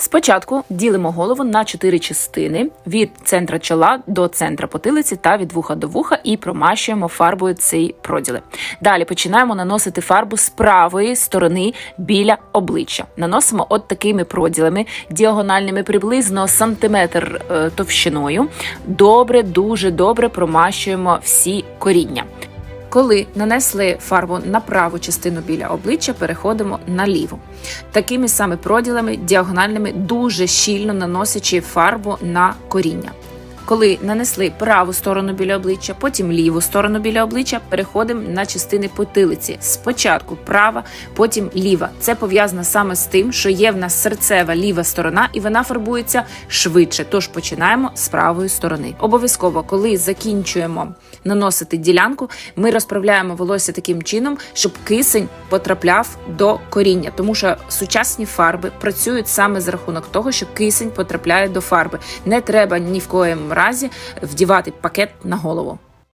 Спочатку ділимо голову на чотири частини від центра чола до центра потилиці та від вуха до вуха і промащуємо фарбою ці проділи. Далі починаємо наносити фарбу з правої сторони біля обличчя. Наносимо от такими проділами діагональними приблизно сантиметр е, товщиною. Добре, дуже добре промащуємо всі коріння. Коли нанесли фарбу на праву частину біля обличчя, переходимо на ліву. Такими саме проділами діагональними, дуже щільно наносячи фарбу на коріння. Коли нанесли праву сторону біля обличчя, потім ліву сторону біля обличчя, переходимо на частини потилиці. Спочатку права, потім ліва. Це пов'язано саме з тим, що є в нас серцева ліва сторона, і вона фарбується швидше. Тож починаємо з правої сторони. Обов'язково, коли закінчуємо наносити ділянку, ми розправляємо волосся таким чином, щоб кисень потрапляв до коріння, тому що сучасні фарби працюють саме за рахунок того, що кисень потрапляє до фарби. Не треба ні в коєму разі вдівати пакет на голову.